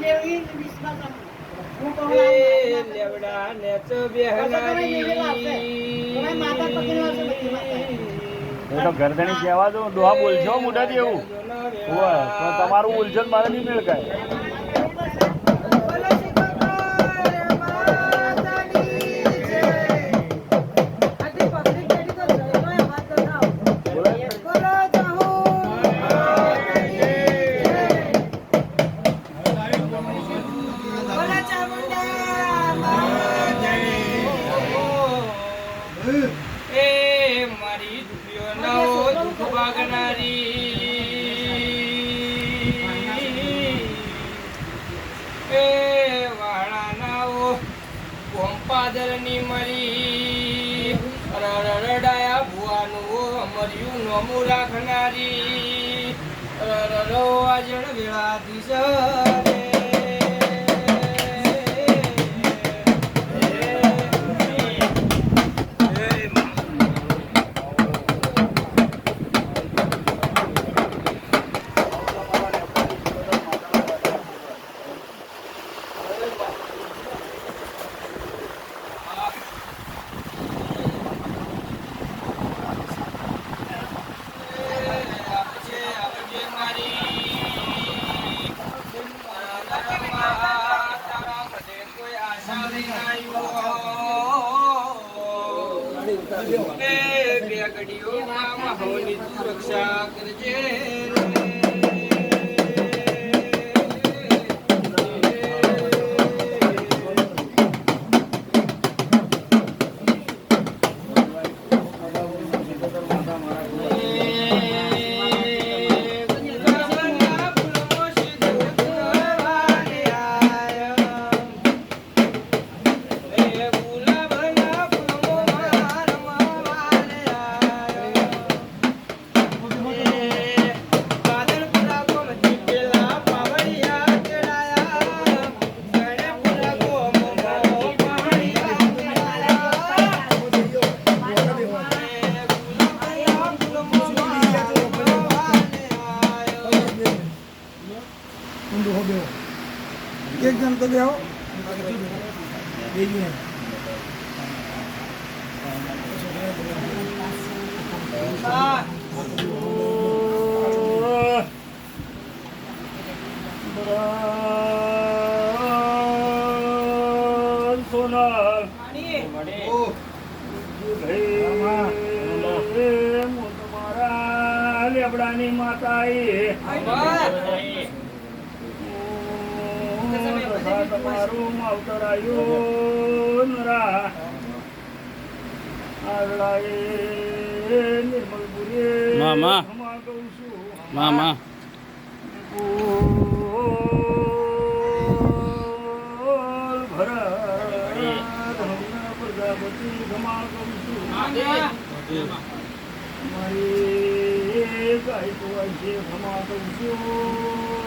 દેવી વિશ્વાસ હું તો ગરદણી કહેવા દઉં ડોહા બોલજો મોટા જેવું તમારું ઉલઝન મારે નહીં મેળ મર્યું નોમું રાખનારી રરો આજણ એક જણ તો બેહો બરાબર સોનલ. ભાઈ, હું તમારા લેબડાની માતા સભા તમારું માવતરાયું આવડાએ નિર્મલપુરે મામા. મામા. મારી ગાય તો છે ક્ષમા કરું છું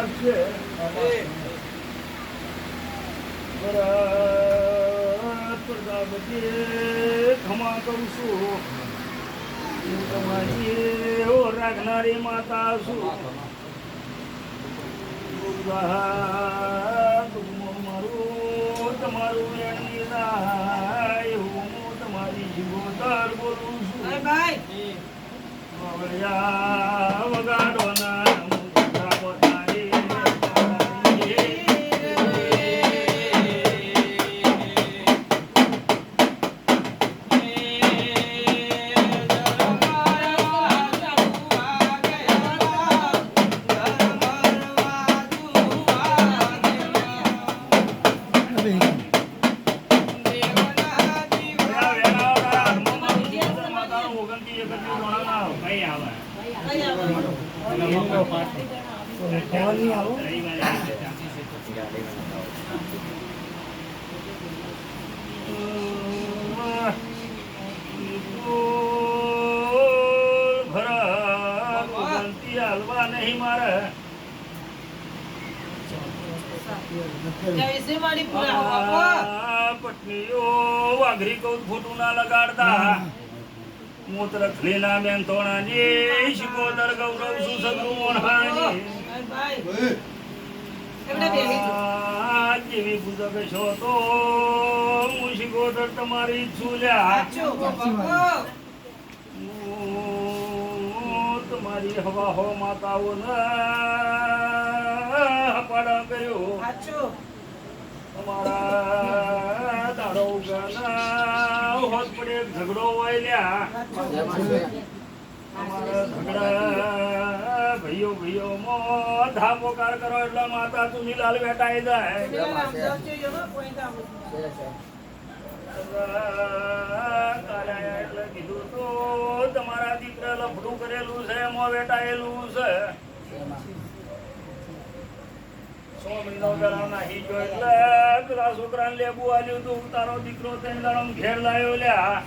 આબરૂ રાખશે ભરત પ્રજાપતિ છું. હું તમારી ઓ રાખનારી માતા છું. મારું તમારું હું તમારી જીવોતર બોલું છું. વવળિયા હાલવા નહીં મારે પટલીઓ વાઘરી કઉ ફોટું ના લગાડતા. મૂત્ર ખલીના બેન તોણાની શિકોતર ગૌરવ આ જેવી પૂજક છો તો હું શિકોતર તમારી ચૂલ્યા હું તમારી હવા હો માતાઓ હપાડા કર્યો. તમારા દાડો ઉગાના હોત પડે ઝઘડો વાયલ્યા અમારા ઝઘડા ભાઈઓ ભાઈઓ મો કરો એટલે માતા ચુનીલાલ બેટાઈ જાય. એટલે કીધું તો તમારા દીકરા લફડું કરેલું છે મો વેટાયેલું છે સો મહિનો પેલા નાહી ગયો એટલે પેલા છોકરાને લેબુ આલ્યું તું તારો દીકરો ત્રણ દાડો ઘેર લાયો લ્યા.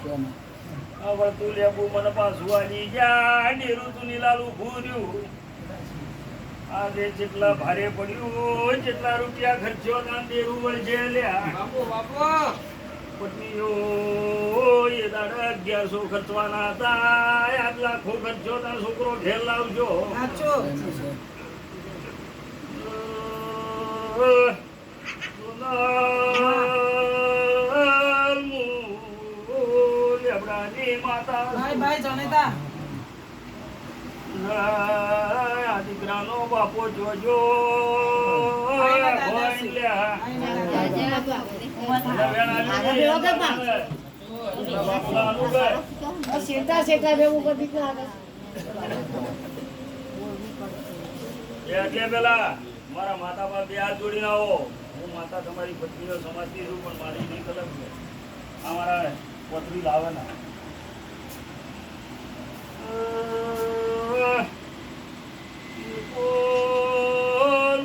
હવે લેબુ મને પાછું આલી જા ડેરું તું નીલાલું ભૂર્યું આજે જેટલા ભારે પડ્યું જેટલા રૂપિયા ખર્ચ્યો ત્યાં ડેરું વળશે લ્યા. પત્નીઓ એ દાડા અગિયારસો ખર્ચવાના હતા આજ લાખો ખર્ચો ત્યાં છોકરો ઘેર લાવજો. દીકરાનો બાપો જોજો. કરી દીધું આગળ. એ એટલે પેલા મારા માતા પર બે હાથ જોડીને આવો. હું માતા તમારી પત્નીનો સમાજથી છું પણ મારી નહીં કલમ છે. આ મારા પત્રી લાવે ના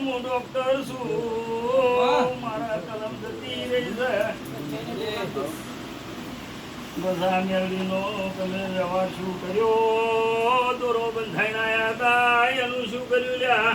હું ડોક્ટર છું. મારા કલમ જતી રહી છે. બધા મેળવીનો તમે વ્યવહાર શું કર્યો? દોરો બંધાઈને આયા હતા. એનું શું કર્યું લ્યા?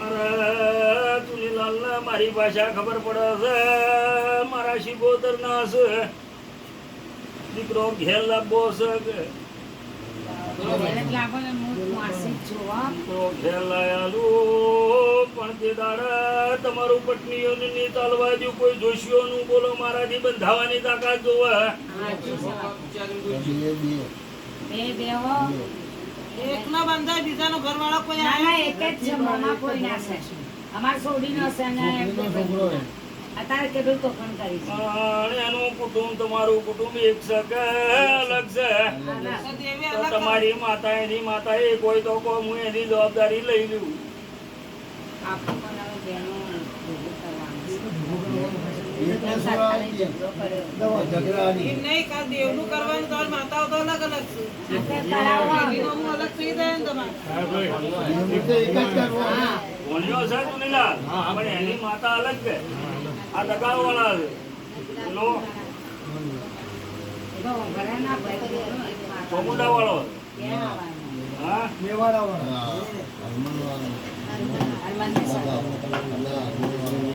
અરે ચુનીલાલ ને મારી ભાષા ખબર પડે છે. મારા શિગોતર ના છે. દીકરો ઘેર લાવવો છે પણ તે દાડા તમારું પત્નીઓનું દઉં કોઈ જોશીઓનું બોલો મારાથી બંધાવાની તાકાત જોવે. એકનો બંધાય બીજાનો ઘરવાળો કોઈ ના આવે ના એક જ છે મોમાં કોઈ ના છે અમાર સોડીનો છે ને એમ તો છોકરો છે. અત્યારે કેટલું તોફાન કરી છે. પણ એનું કુટુંબ તમારું કુટુંબ એક છે અલગ છે. તો તો તમારી માતા એની માતા એ કોઈ તો કોઈ હું એની જવાબદારી લઈ લઉં. આપણે પણ હવે બહેનો ભેગું કરવાનું એની માતા અલગ છે. આ બહેનો એક માતા. ચોમુંડા વાળો હા. હનુમાનની સાથે.